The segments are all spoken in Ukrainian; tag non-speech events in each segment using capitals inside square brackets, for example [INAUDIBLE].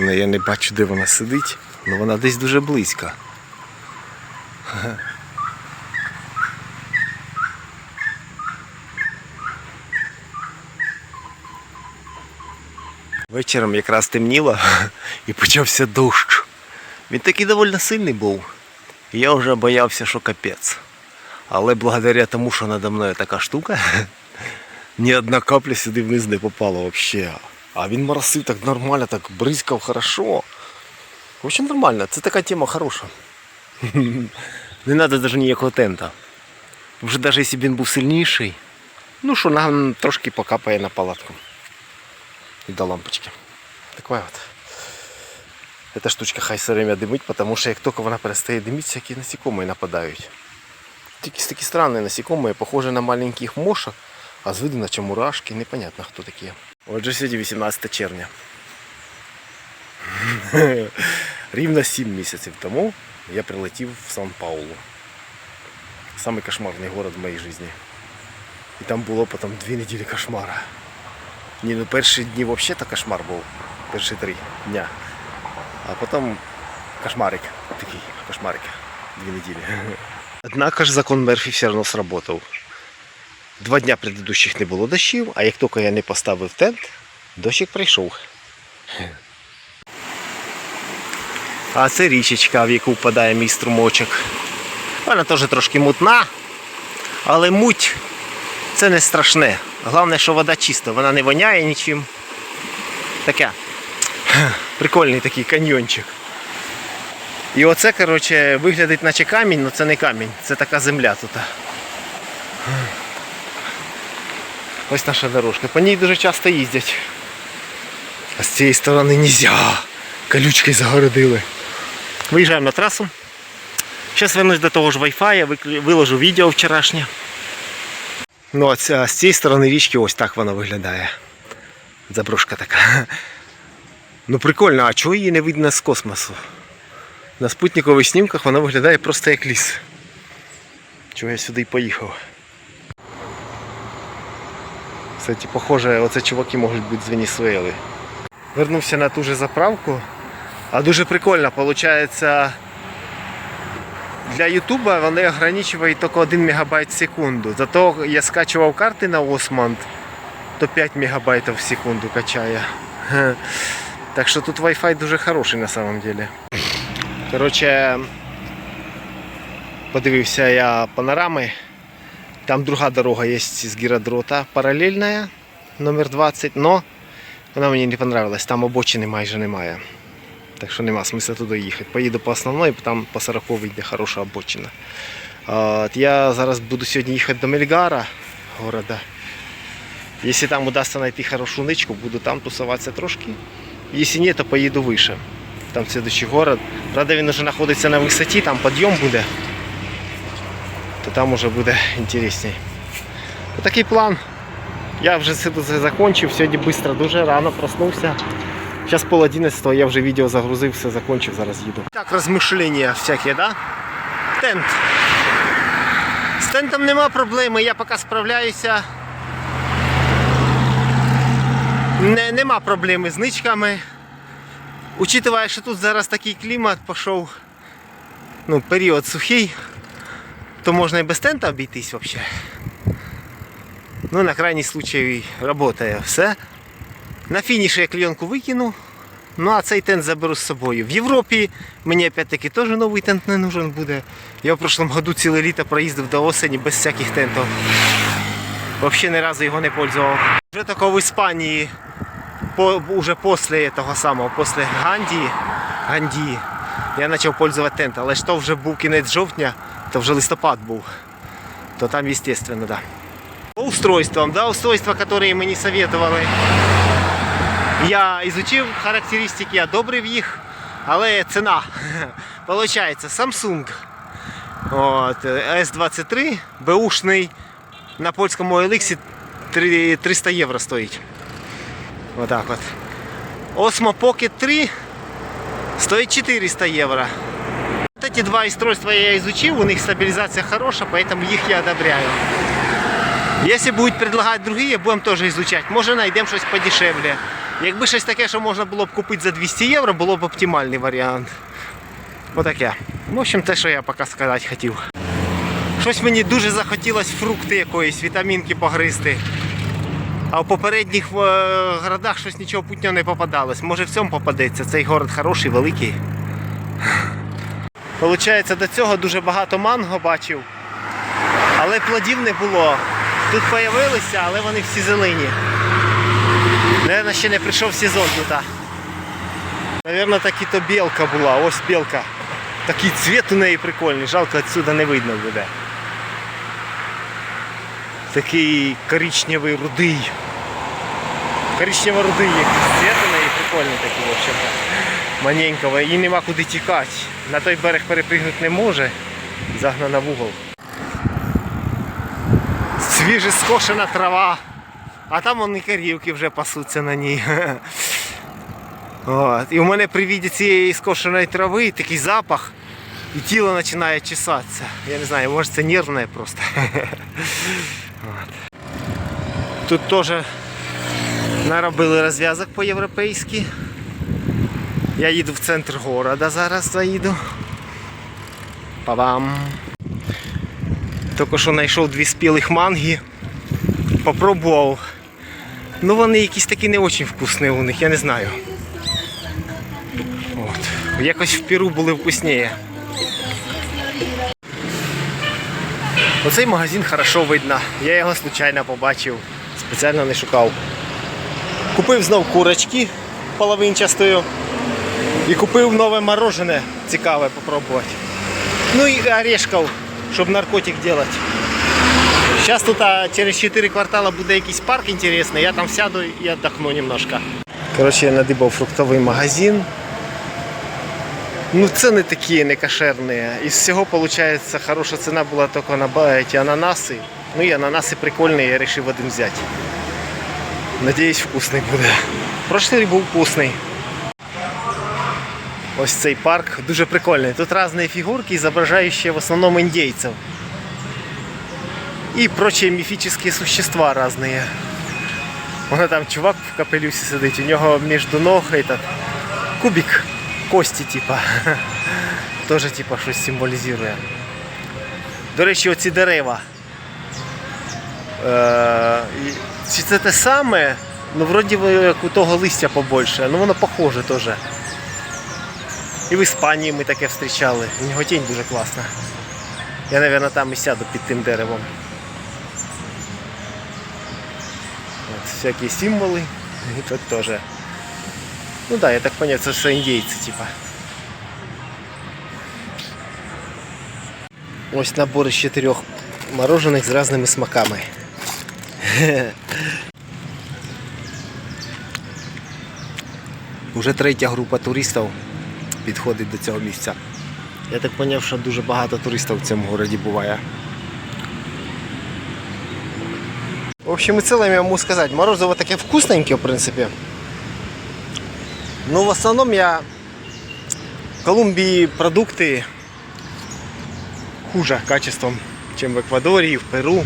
Головне, я не бачу, де вона сидить, але вона десь дуже близько. Вечором якраз темніло і почався дощ. Він такий доволі сильний був. Я вже боявся, що капець. Але благодаря тому, що надо мною така штука, ні одна капля сюди вниз не попала взагалі. А він моросив так нормально, так бризкав хорошо. В общем, нормально, це така тема хороша. [LAUGHS] Не треба навіть ніякого тента. Вже навіть якщо б він був сильніший, ну що нам трошки покапає на палатку. І до лампочки. Такая вот. Эта штучка хай все время димить, потому що як тільки вона перестає димити, всякі насекомые нападають. Такі, такі странні насекомые, похожі на маленьких мошок, а з виду наче мурашки, непонятно хто такі. Отже, сьогодні 18 червня. [LAUGHS] Рівно 7 місяців тому я прилетів в Сан-Паулу. Самий кошмарний город в моїй житті. І там було потім дві неділі кошмара. Ні, ну перші дні взагалі то кошмар був. Перші три дня. А потім кошмарик. Такий кошмарик. Дві неділі. [LAUGHS] Однако ж закон Мерфі все одно сработав. Два дня предыдущих не було дощів, а як тільки я не поставив тент, дощик прийшов. А це річечка, в яку впадає мій струмочок. Вона теж трошки мутна, але муть це не страшне. Головне, що вода чиста, вона не воняє нічим. Таке прикольний такий каньйончик. І оце, коротше, виглядить наче камінь, але це не камінь, це така земля тут. Ось наша дорожка. По ній дуже часто їздять. А з цієї сторони нельзя. Колючки загородили. Виїжджаємо на трасу. Зараз вернусь до того ж Wi-Fi, виложу відео вчорашнє. Ну, а з цієї сторони річки ось так вона виглядає. Заброшка така. Ну прикольно, а чого її не видно з космосу? На спутникових снімках вона виглядає просто як ліс. Чого я сюди й поїхав. Кстати, похоже, оце чуваки можуть бути з Венесуели. Вернувся на ту же заправку. А дуже прикольно, виходить, для Ютуба вони ограничують тільки 1 МБ в секунду. Зато я скачував карти на Osmond, то 5 МБ в секунду качає. [LAUGHS] Так що тут Wi-Fi дуже хороший на самом деле. Коротше, подивився я панорами. Там друга дорога є з гіродрота паралельна, номер 20, но вона мені не понравилась, там обочини майже немає. Так що нема смисла туди їхати. Поїду по основної, там по 40 йде хороша обочина. От я зараз буду сьогодні їхати до Мельгара города. Якщо там удасться знайти хорошу ничку, буду там тусуватися трошки. Якщо ні, то поїду вище. Там следующий город. Правда, він вже знаходиться на висоті, там підйом буде. То там уже буде інтересніше. Такий план. Я вже закончив, сьогодні швидко, дуже рано проснувся. Зараз пол одинадцятого, я вже відео загрузив, все закончив, зараз їду. Так, розмишлення всякі, да? Тент. З тентом нема проблеми, я поки справляюся. Не, нема проблеми з ничками. Учитывая, що тут зараз такий клімат пішов, ну, період сухий, то можна і без тента обійтись взагалі. Ну, на крайній случай працює все. На фініші я клейонку викину. Ну а цей тент заберу з собою. В Європі мені опять-таки теж новий тент не нужен буде. Я в прошлом году ціле літо проїздив до осені без всяких тентів. Взагалі ні разу його не пользував. Вже тако в Іспанії, по, уже після того самого, після Гандії, Гандії, я почав пользувати тент, але ж то вже був кінець жовтня, то вже листопад був. То там, естественно, да. По устройствам, да, устройства, которые мені советовали. Я изучив характеристики, одобрив їх, але ціна. [LAUGHS] Получається Samsung от, S23 беушний на польському OLX 3 300 євро стоїть. Отак от. Osmo Pocket 3 стоїть 400 євро. Эти два устройства я изучил, у них стабилизация хорошая, поэтому их я одобряю. Если будет предлагать другие, будем тоже изучать. Может найдем что-то подешевле. Якби щось таке, що можна було б купити за 200 євро, було б оптимальний варіант. Отаке. В общем, те, що я поки сказати хотів. Щось мені дуже захотілося фрукти якоїсь, вітамінки погризти. А в попередніх е, городах щось нічого путнього не попадалось. Може в цьому попадеться. Цей город хороший, великий. Получається, до цього дуже багато манго бачив. Але плодів не було. Тут з'явилися, але вони всі зелені. Наверно, ще не прийшов сезон тут. Наверно, таки то білка була. Ось білка. Такий цвіт у неї прикольний, жалко відсюди не видно буде. Такий коричневий рудий. Коричнево-рудий цвіт у неї прикольний такий, в общем-то. І нема куди тікати. На той берег перепригнути не може. Загнана в угол. Свіже скошена трава. А там вони корівки вже пасуться на ній. [LAUGHS] От. І у мене при віді цієї скошеної трави такий запах, і тіло починає чесатися. Я не знаю, може це нервне просто. [LAUGHS] От. Тут теж наробили розв'язок по-європейськи. Я їду в центр города зараз заїду. Па-бам! Тільки що знайшов дві спілих манги. Попробував. Ну вони якісь такі не дуже вкусні у них, я не знаю. От. Якось в Перу були вкусніше. Оцей магазин хорошо видно. Я його случайно побачив, спеціально не шукав. Купив знов курочки половинчастою. І купив нове морожене цікаве попробувати. Ну і орешків, щоб наркотик робити. Зараз тут а, через 4 квартала буде якийсь парк інтересний, я там сяду і віддохну немножко. Коротше, я надибав фруктовий магазин. Ну ціни такі не кошерні. Із всього, виходить, хороша ціна була тільки на ці ананаси. Ну і ананаси прикольні, я вирішив один взяти. Надіюсь, вкусний буде. Прошлий був вкусний. Ось цей парк дуже прикольний. Тут різні фігурки, зображаючі в основному індейців. И прочие мифические существа разные. Вон там чувак в капелюсі сидить, у нього між ног этот кубик кості, типа. [LAUGHS] Тоже типа щось символізує. До речі, оці дерева. Е, чи це те саме? Ну, вроді як у того листя побольше, ну воно похоже теж. І в Іспанії ми таке зустрічали. У нього тінь дуже класна. Я, мабуть, там і сяду під тим деревом. От, всякі символи. І тут теж. Ну да, я так понял, це все індійці, типа. Ось набор із чотирьох морожених з різними смаками. [LAUGHS] Уже третя група туристів підходить до цього місця. Я так зрозумів, що дуже багато туристів в цьому городі буває. В общем и целом я могу сказать, морозиво таке вкусненьке, в принципе. Но в основном я в Колумбии продукты хуже качеством, чем в Эквадоре в Перу.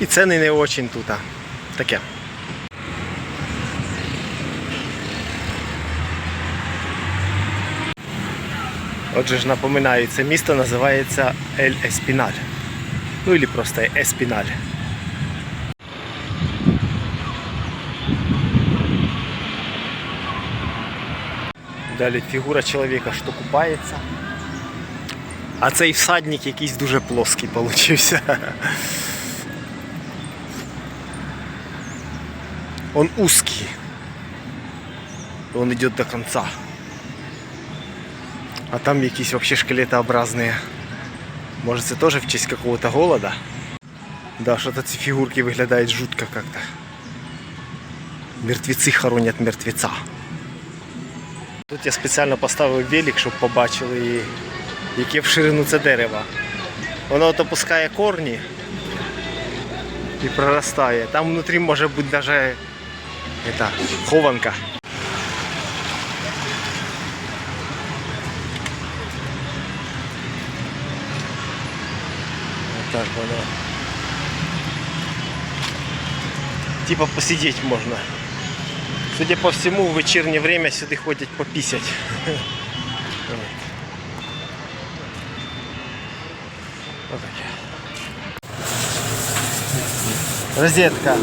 І ціни не очень тут. Таке. Отже ж напоминаю, це місто називається Ель Еспіналь. Ну или просто Еспіналь. Далі фігура чоловіка, що купається. А цей всадник якийсь дуже плоский получився. Он узкий. Он идет до конца. А там якісь вообще шкелетообразные. Может це тоже в честь какого-то голода? Да, что-то ці фигурки виглядають жутко как-то. Мертвеці хоронять мертвеця. Тут я спеціально поставив велик, щоб побачили, яке в ширину це дерево. Воно от опускає корні і проростає. Там внутрі може бути навіть хованка. Так воно. Типа посидеть можно. Судя по всему, в вечірнє время сюди ходять попісять. Розетка.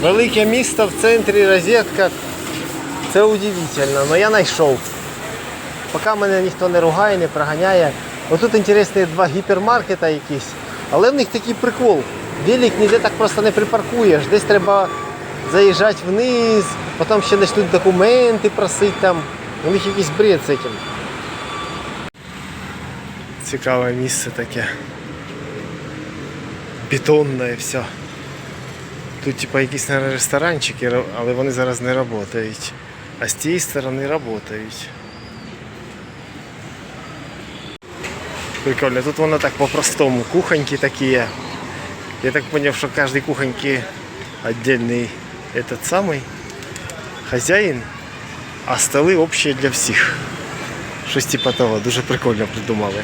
Велике місто в центрі розетка. Це удивительно, але я знайшов. Поки мене ніхто не ругає, не проганяє. Отут інтересні два гіпермаркета якісь, але в них такий прикол. Велик ніде так просто не припаркуєш. Десь треба заїжджати вниз, потім ще почнуть документи просити там. У них якийсь бред з цим. Цікаве місце таке. Бетонне все. Тут типа якісь наверное, ресторанчики, але вони зараз не працюють. А з тієї сторони працюють. Прикольно, тут воно так по-простому. Кухоньки такі. є. Я так понял, що кожній кухоньки отдельний этот самый хазяїн, а столи общі для всіх. Щось типа того, дуже прикольно придумали.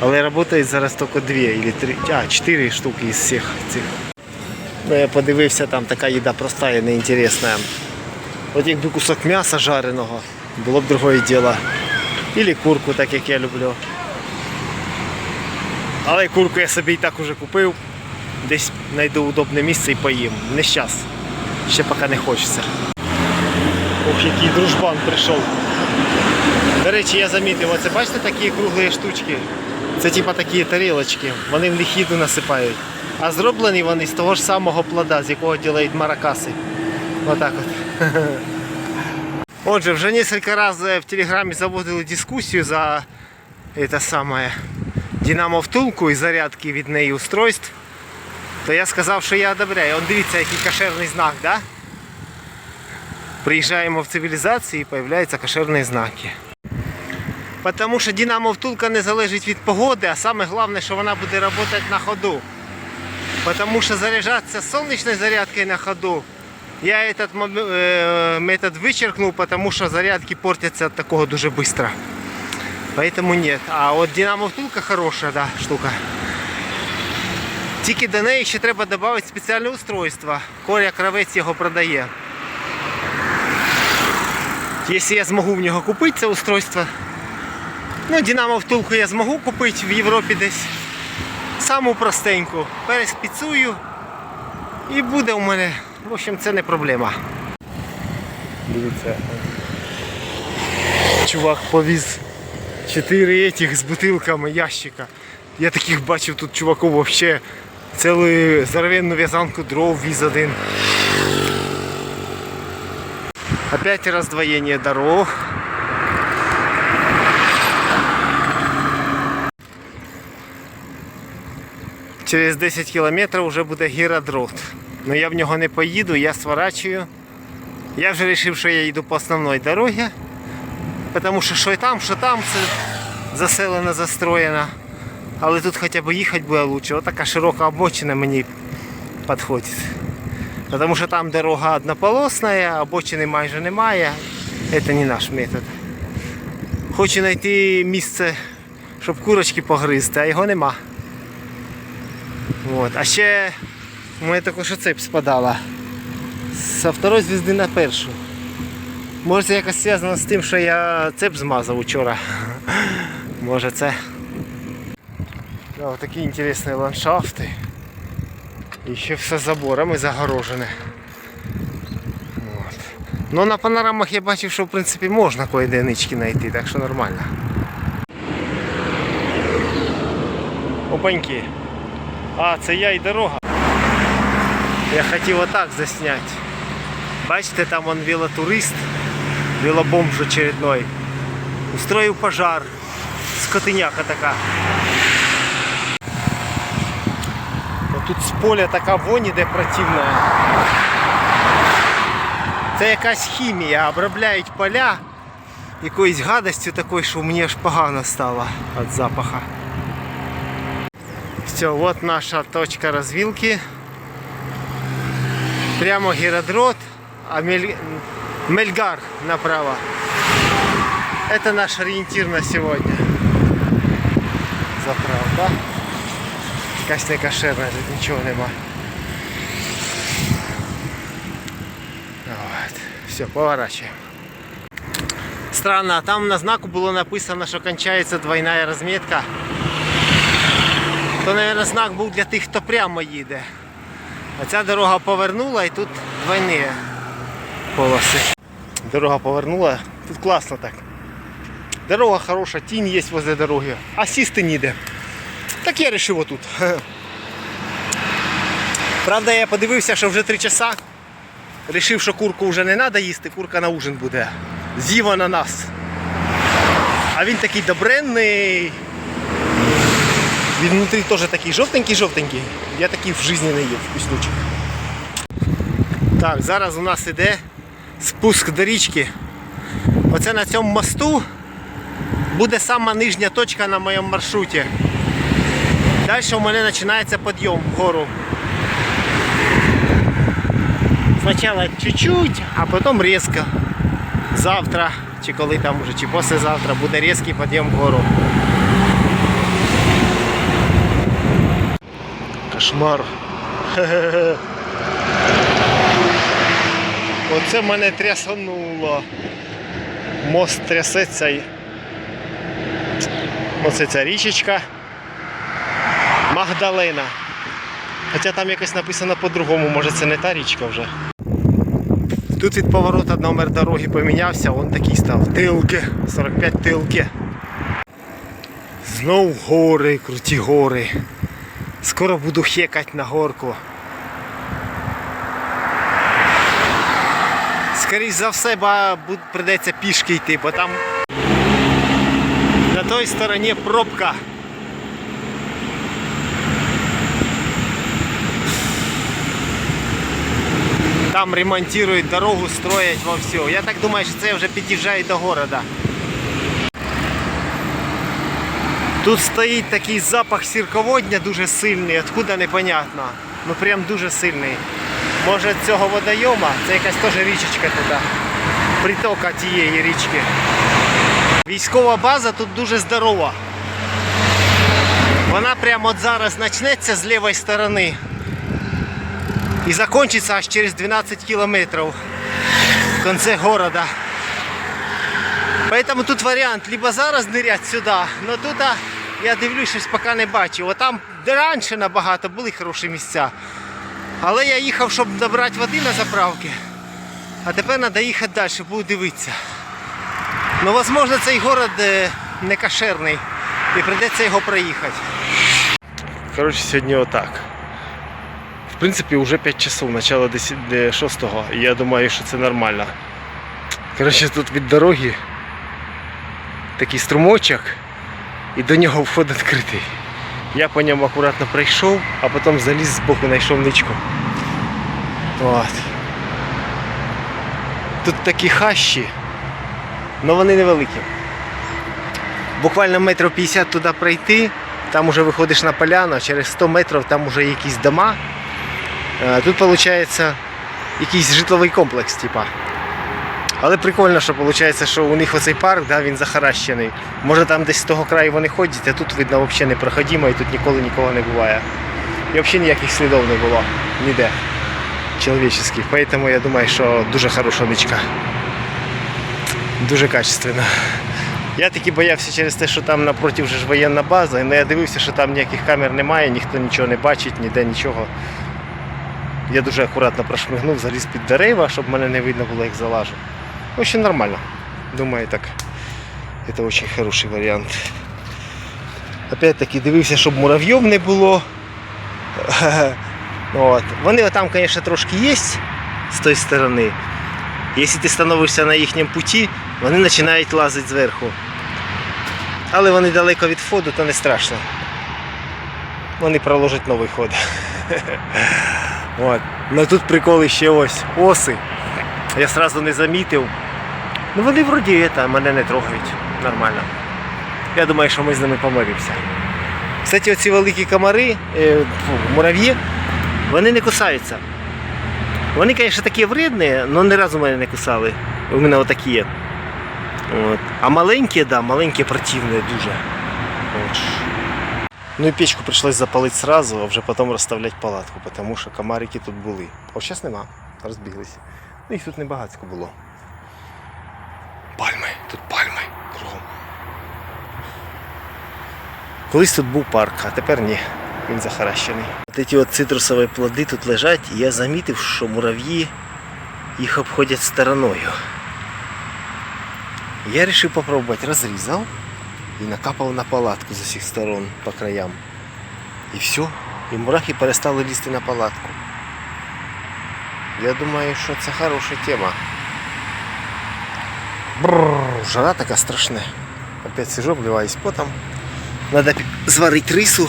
Але працюють зараз тільки дві а, чотири штуки із всіх цих. Ну, я подивився, там така їда проста і неінтересна. От якби кусок м'яса жареного, було б другое діло. Или курку, так як я люблю. Але курку я собі і так уже купив. Десь знайду удобне місце і поїм. Не щас. Ще поки не хочеться. Ох, який дружбан прийшов. До речі, я замітив, оце бачите такі круглі штучки? Це типа такі тарілочки. Вони в них їду насипають. А зроблені вони з того ж самого плода, з якого ділають маракаси. Отак от. Отже, вже несколько разів в Телеграмі заводили дискусію за это самое Динамо втулку і зарядки від неї устройств. То я сказав, що я одобряю. Он дивіться, який кошерний знак, да? Приїжджаємо в цивілізацію і з'являються кошерні знаки. Потому що Динамо втулка не залежить від погоди, а саме головне, що вона буде працювати на ходу. Потому что заряжаться солнечной зарядкой на ходу я этот мом- э, метод вычеркнул, потому что зарядки портятся от такого дуже быстро. Поэтому нет. А от Динамо втулка хороша да, штука. Тільки до неї ще треба додати спеціальне устройство. Коля Кравець його продає. Якщо я зможу в нього купити це устройство, ну Динамо втулку я зможу купити в Європі десь. Саму простеньку. Переспіцую і буде у мене. В общем, це не проблема. Дивіться. Чувак повіз 4 этих з бутилками ящика. Я таких бачив тут чуваків вообще цілу здоровенну в'язанку дров віз один. Опять раздвоение дорог. Через 10 кілометрів вже буде гіродрот. Ну я в нього не поїду, я сворачую. Я вже вирішив, що я йду по основній дорозі. Тому що що і там, що там, це заселено, застроєно. Але тут хоча б їхати буде краще. Ось така широка обочина мені підходить. Тому що там дорога однополосна, обочини майже немає. Це не наш метод. Хочу знайти місце, щоб курочки погризти, а його нема. Вот. А ще у мене також цепь спадала. Со второї звізди на першу. Може це якось зв'язано з тим, що я цеп змазав учора. Може це. Такі інтересні ландшафти. І ще все заборами загорожене. Вот. Ну на панорамах я бачив, що в принципі можна кое-де нички знайти, так що нормально. Опаньки. А, це я і дорога. Я хотів отак засняти. Бачите, там он велотурист, велобомж очередной. Устроїв пожар. Скотиняка така. От Тут з поля така вонь іде противна. Це якась хімія, обробляють поля якоюсь гадостю такою, що мені аж погано стало від запаха. Все, вот наша точка развилки. Прямо Геродрот, а Мель... Мельгар направо. Это наш ориентир на сегодня. Заправка. Якась не кошерна, тут нічого нема. Все, поворачуємо. Странно, а там на знаку було написано, що кончається двойна розмітка. То, мабуть, знак був для тих, хто прямо їде. А ця дорога повернула і тут двойні полоси. Дорога повернула, тут класно так. Дорога хороша, тінь є возле дороги, а сісти ніде. Так я вирішив отут. [LAUGHS] Правда, я подивився, що вже три часа. Рішив, що курку вже не треба їсти, курка на ужин буде. З'їв на нас. А він такий добренний. Він внутрі теж такий жовтенький-жовтенький. Я такий в житті не їв вкуснючий. Так, зараз у нас іде спуск до річки. Оце на цьому мосту буде сама нижня точка на моєму маршруті. Далі у мене починається підйом вгору. Спочатку чуть-чуть, а потім різко. Завтра, чи коли там уже, чи післязавтра буде різкий підйом вгору. Кошмар. [LAUGHS] Оце мене трясануло. Мост трясеться. Оце ця річечка. Магдалена. Хоча там якось написано по-другому, може це не та річка вже. Тут від поворота номер дороги помінявся, он такий став. Тилки, 45 тилки. Знов гори, круті гори. Скоро буду хекать на горку. Скоріше за все, придеться пішки йти, бо там на той стороні пробка. Там ремонтують дорогу, строять во все. Я так думаю, що це вже під'їжджає до города. Тут стоїть такий запах сірководня дуже сильний, откуда непонятно. Ну прям дуже сильний. Може цього водойома, це якась теж річечка туди. Притока тієї річки. Військова база тут дуже здорова. Вона прямо от зараз почнеться з лівої сторони і закончиться аж через 12 кілометрів в кінці города. Поэтому тут варіант либо зараз нырять сюди, але тут я дивлюсь, щось поки не бачу. От там де раніше набагато були хороші місця. Але я їхав, щоб добрати води на заправки. А тепер треба їхати далі, буду дивитися. Ну, можливо, цей город е, не кошерний і прийдеться його проїхати. Коротше, сьогодні отак. В принципі, вже 5 часов, начало 6 і я думаю, що це нормально. Коротше, тут від дороги такий струмочок і до нього вход відкритий. Я по ньому акуратно пройшов, а потім заліз з знайшов ничку. От. Тут такі хащі, але вони невеликі. Буквально метрів 50 туди пройти, там вже виходиш на поляну, а через 100 метрів там вже якісь дома. Е, Тут виходить якийсь житловий комплекс, типа. Але прикольно, що виходить, що у них оцей парк, да, він захаращений. Може там десь з того краю вони ходять, а тут видно взагалі непроходимо і тут ніколи нікого не буває. І взагалі ніяких слідів не було. Ніде. Чоловічих. Поэтому я думаю, що дуже хороша ничка. Дуже качественно. Я таки боявся через те, що там напроти вже ж воєнна база, але я дивився, що там ніяких камер немає, ніхто нічого не бачить, ніде нічого. Я дуже акуратно прошмигнув, заліз під дерева, щоб мене не видно було, як залажу. Общем, нормально. Думаю, так. Это очень хороший варіант. Опять-таки дивився, щоб муравйов не було. [LAUGHS] От. Вони там, звісно, трошки є з тої сторони. Якщо ти становишся на їхньому путі, вони починають лазити зверху. Але вони далеко від входу, то не страшно. Вони проложать новий ход. [LAUGHS] От. Ну тут приколи ще ось оси. Я одразу не замітив. Ну вони вроді это, мене не трогають. Нормально. Я думаю, що ми з ними помиримося. Кстати, оці великі комари, е, мурав'ї, вони не кусаються. Вони, звісно, такі вредні, але ні разу мене не кусали. У мене отакі. От. А маленькі, да, маленькі противні дуже. От. Ну і печку прийшлось запалити сразу, а вже потім розставляти палатку, тому що комарики тут були. А зараз нема, розбіглися. Ну їх тут небагатько було. Тут пальми кругом. Колись тут був парк, а тепер ні. Він захаращений. От ці от цитрусові плоди тут лежать, і я замітив, що мурав'ї їх обходять стороною. Я вирішив попробувати, розрізав і накапав на палатку з усіх сторон по краям. І все. І мурахи перестали лізти на палатку. Я думаю, що це хороша тема. Бррр, жара така страшна. Опять сижу, обливаюсь потом. Надо зварити рису.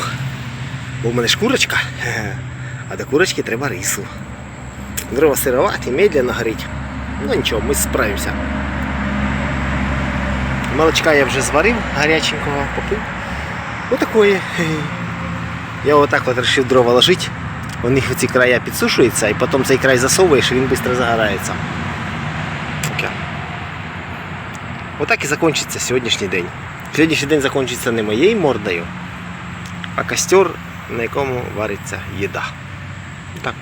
Бо в мене ж курочка. [LAUGHS] А до курочки треба рису. Дрова сироваті, медленно горить. Ну нічого, ми справимося. Молочка я вже зварив, гаряченького попив. Ну такое. Хе-хе. [LAUGHS] Я отак от вирішив дрова ложити. У них ці края підсушуються, і потім цей край засовуєш, і він швидко загорається. Таке. Отак і закінчиться сьогоднішній день. Сьогоднішній день закінчиться не моєю мордою, а костер, на якому вариться їда. Так.